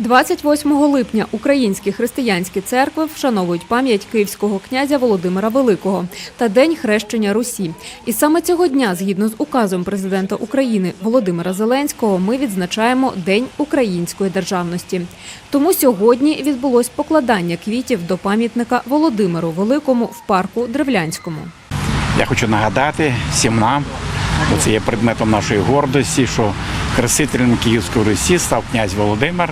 28 липня українські християнські церкви вшановують пам'ять київського князя Володимира Великого та День хрещення Русі. І саме цього дня, згідно з указом президента України Володимира Зеленського, ми відзначаємо День української державності. Тому сьогодні відбулось покладання квітів до пам'ятника Володимиру Великому в парку Древлянському. Я хочу нагадати всім нам, це є предметом нашої гордості, що хрестителем Київської Русі став князь Володимир,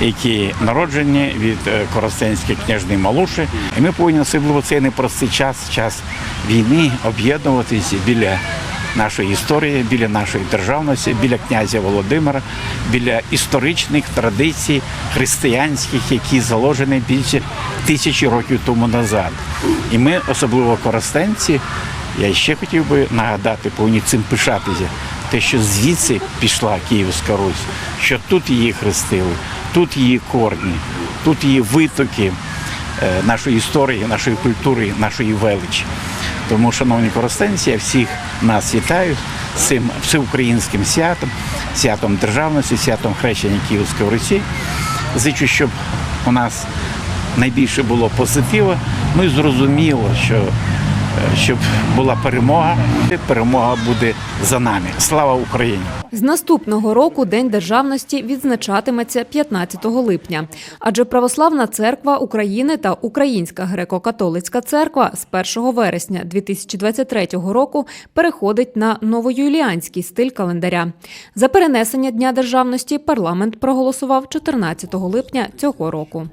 який народжений від е, Коростенської княжни Малуші. І ми повинні особливо цей непростий час, час війни, об'єднуватися біля нашої історії, біля нашої державності, біля князя Володимира, біля історичних традицій християнських, які заложені більше тисячі років тому назад. І ми, особливо коростенці, я ще хотів би нагадати, повинні цим пишатися. Те, що звідси пішла Київська Русь, що тут її хрестили, тут її корні, тут її витоки е, нашої історії, нашої культури, нашої величі. Тому, шановні коростенці, я всіх нас вітаю з цим всеукраїнським святом, святом державності, святом хрещення Київської Русі. Зичу, щоб у нас найбільше було позитиву. Ну і зрозуміло, що щоб була перемога, перемога буде за нами. Слава Україні! З наступного року День державності відзначатиметься 15 липня, адже Православна церква України та Українська греко-католицька церква з 1 вересня 2023 року переходить на новоюліанський стиль календаря. За перенесення Дня державності парламент проголосував 14 липня цього року.